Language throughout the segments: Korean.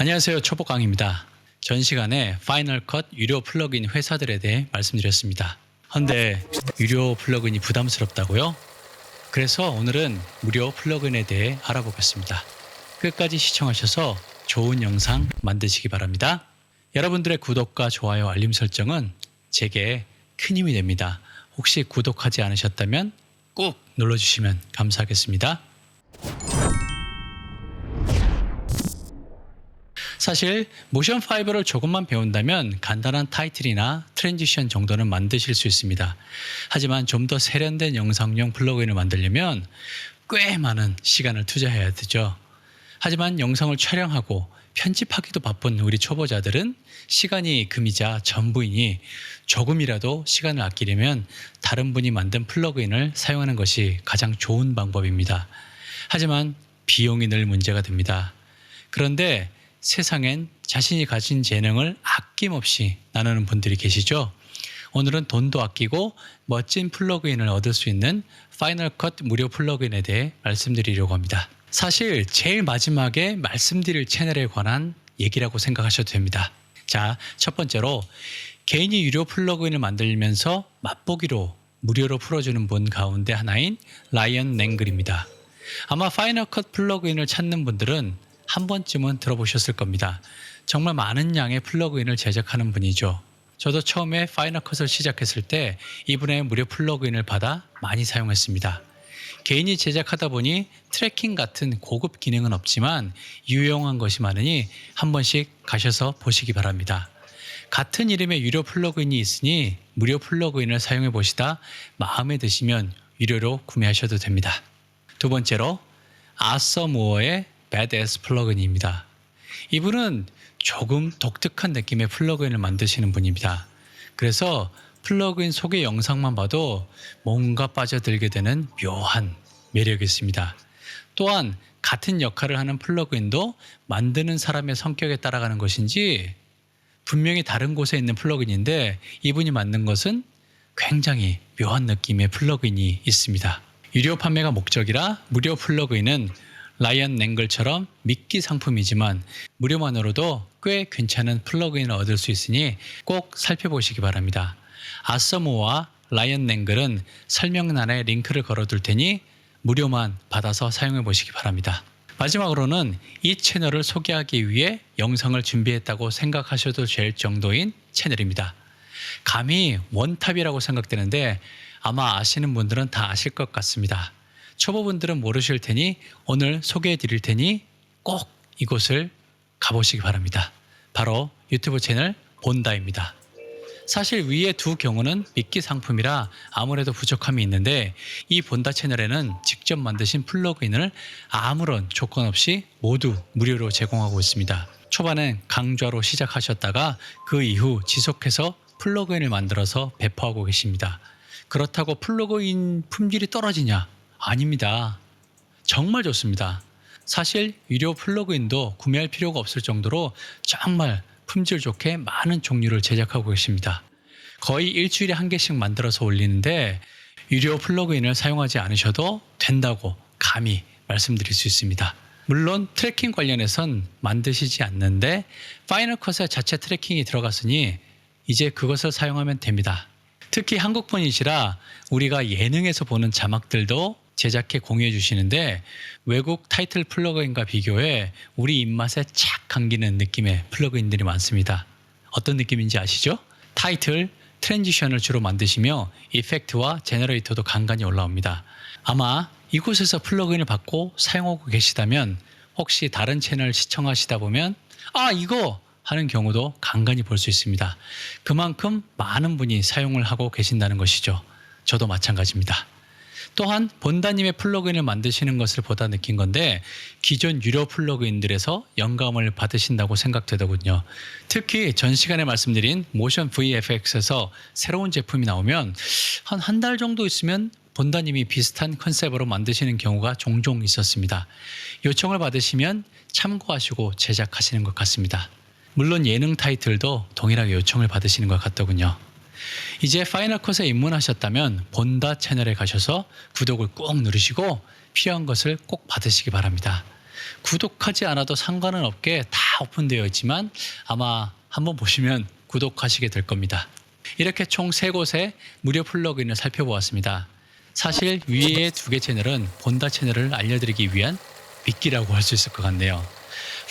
안녕하세요. 초보강입니다. 전 시간에 파이널 컷 유료 플러그인 회사들에 대해 말씀드렸습니다. 헌데 유료 플러그인이 부담스럽다고요? 그래서 오늘은 무료 플러그인에 대해 알아보겠습니다. 끝까지 시청하셔서 좋은 영상 만드시기 바랍니다. 여러분들의 구독과 좋아요, 알림 설정은 제게 큰 힘이 됩니다. 혹시 구독하지 않으셨다면 꼭 눌러주시면 감사하겠습니다. 사실 모션 5를 조금만 배운다면 간단한 타이틀이나 트랜지션 정도는 만드실 수 있습니다. 하지만 좀 더 세련된 영상용 플러그인을 만들려면 꽤 많은 시간을 투자해야 되죠. 하지만 영상을 촬영하고 편집하기도 바쁜 우리 초보자들은 시간이 금이자 전부이니 조금이라도 시간을 아끼려면 다른 분이 만든 플러그인을 사용하는 것이 가장 좋은 방법입니다. 하지만 비용이 늘 문제가 됩니다. 그런데 세상엔 자신이 가진 재능을 아낌없이 나누는 분들이 계시죠? 오늘은 돈도 아끼고 멋진 플러그인을 얻을 수 있는 파이널 컷 무료 플러그인에 대해 말씀드리려고 합니다. 사실 제일 마지막에 말씀드릴 채널에 관한 얘기라고 생각하셔도 됩니다. 자, 첫 번째로 개인이 유료 플러그인을 만들면서 맛보기로 무료로 풀어주는 분 가운데 하나인 라이언 랭글입니다. 아마 파이널 컷 플러그인을 찾는 분들은 한 번쯤은 들어보셨을 겁니다. 정말 많은 양의 플러그인을 제작하는 분이죠. 저도 처음에 파이널 컷을 시작했을 때 이분의 무료 플러그인을 받아 많이 사용했습니다. 개인이 제작하다 보니 트래킹 같은 고급 기능은 없지만 유용한 것이 많으니 한 번씩 가셔서 보시기 바랍니다. 같은 이름의 유료 플러그인이 있으니 무료 플러그인을 사용해 보시다 마음에 드시면 유료로 구매하셔도 됩니다. 두 번째로 아서 무어의 Badass 플러그인입니다. 이분은 조금 독특한 느낌의 플러그인을 만드시는 분입니다. 그래서 플러그인 소개 영상만 봐도 뭔가 빠져들게 되는 묘한 매력이 있습니다. 또한 같은 역할을 하는 플러그인도 만드는 사람의 성격에 따라가는 것인지 분명히 다른 곳에 있는 플러그인인데 이분이 만든 것은 굉장히 묘한 느낌의 플러그인이 있습니다. 유료 판매가 목적이라 무료 플러그인은 라이언 랭글처럼 미끼 상품이지만 무료만으로도 꽤 괜찮은 플러그인을 얻을 수 있으니 꼭 살펴보시기 바랍니다. 아서모와 라이언 랭글은 설명란에 링크를 걸어둘 테니 무료만 받아서 사용해 보시기 바랍니다. 마지막으로는 이 채널을 소개하기 위해 영상을 준비했다고 생각하셔도 될 정도인 채널입니다. 감히 원탑이라고 생각되는데 아마 아시는 분들은 다 아실 것 같습니다. 초보분들은 모르실 테니 오늘 소개해 드릴 테니 꼭 이곳을 가보시기 바랍니다. 바로 유튜브 채널 본다입니다. 사실 위의 두 경우는 미끼 상품이라 아무래도 부족함이 있는데 이 본다 채널에는 직접 만드신 플러그인을 아무런 조건 없이 모두 무료로 제공하고 있습니다. 초반엔 강좌로 시작하셨다가 그 이후 지속해서 플러그인을 만들어서 배포하고 계십니다. 그렇다고 플러그인 품질이 떨어지냐? 아닙니다. 정말 좋습니다. 사실 유료 플러그인도 구매할 필요가 없을 정도로 정말 품질 좋게 많은 종류를 제작하고 계십니다. 거의 일주일에 한 개씩 만들어서 올리는데 유료 플러그인을 사용하지 않으셔도 된다고 감히 말씀드릴 수 있습니다. 물론 트래킹 관련해선 만드시지 않는데 파이널 컷에 자체 트래킹이 들어갔으니 이제 그것을 사용하면 됩니다. 특히 한국분이시라 우리가 예능에서 보는 자막들도 제작해 공유해 주시는데 외국 타이틀 플러그인과 비교해 우리 입맛에 착 감기는 느낌의 플러그인들이 많습니다. 어떤 느낌인지 아시죠? 타이틀, 트랜지션을 주로 만드시며 이펙트와 제너레이터도 간간히 올라옵니다. 아마 이곳에서 플러그인을 받고 사용하고 계시다면 혹시 다른 채널 시청하시다 보면 아 이거 하는 경우도 간간히 볼 수 있습니다. 그만큼 많은 분이 사용을 하고 계신다는 것이죠. 저도 마찬가지입니다. 또한 본다님의 플러그인을 만드시는 것을 보다 느낀 건데 기존 유료 플러그인들에서 영감을 받으신다고 생각되더군요. 특히 전 시간에 말씀드린 모션 VFX에서 새로운 제품이 나오면 한 한 달 정도 있으면 본다님이 비슷한 컨셉으로 만드시는 경우가 종종 있었습니다. 요청을 받으시면 참고하시고 제작하시는 것 같습니다. 물론 예능 타이틀도 동일하게 요청을 받으시는 것 같더군요. 이제 파이널 컷에 입문하셨다면 본다 채널에 가셔서 구독을 꼭 누르시고 필요한 것을 꼭 받으시기 바랍니다. 구독하지 않아도 상관은 없게 다 오픈되어 있지만 아마 한번 보시면 구독하시게 될 겁니다. 이렇게 총세 곳의 무료 플러그인을 살펴보았습니다. 사실 위에 두 개 채널은 본다 채널을 알려드리기 위한 미끼라고 할 수 있을 것 같네요.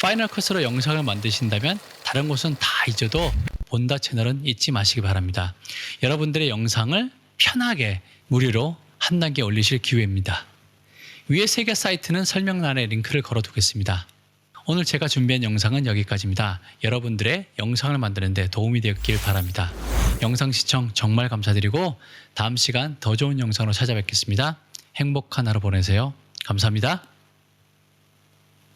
파이널 컷으로 영상을 만드신다면 다른 곳은 다 잊어도 본다 채널은 잊지 마시기 바랍니다. 여러분들의 영상을 편하게 무료로 한 단계 올리실 기회입니다. 위에 세 개 사이트는 설명란에 링크를 걸어두겠습니다. 오늘 제가 준비한 영상은 여기까지입니다. 여러분들의 영상을 만드는데 도움이 되었길 바랍니다. 영상 시청 정말 감사드리고 다음 시간 더 좋은 영상으로 찾아뵙겠습니다. 행복한 하루 보내세요. 감사합니다.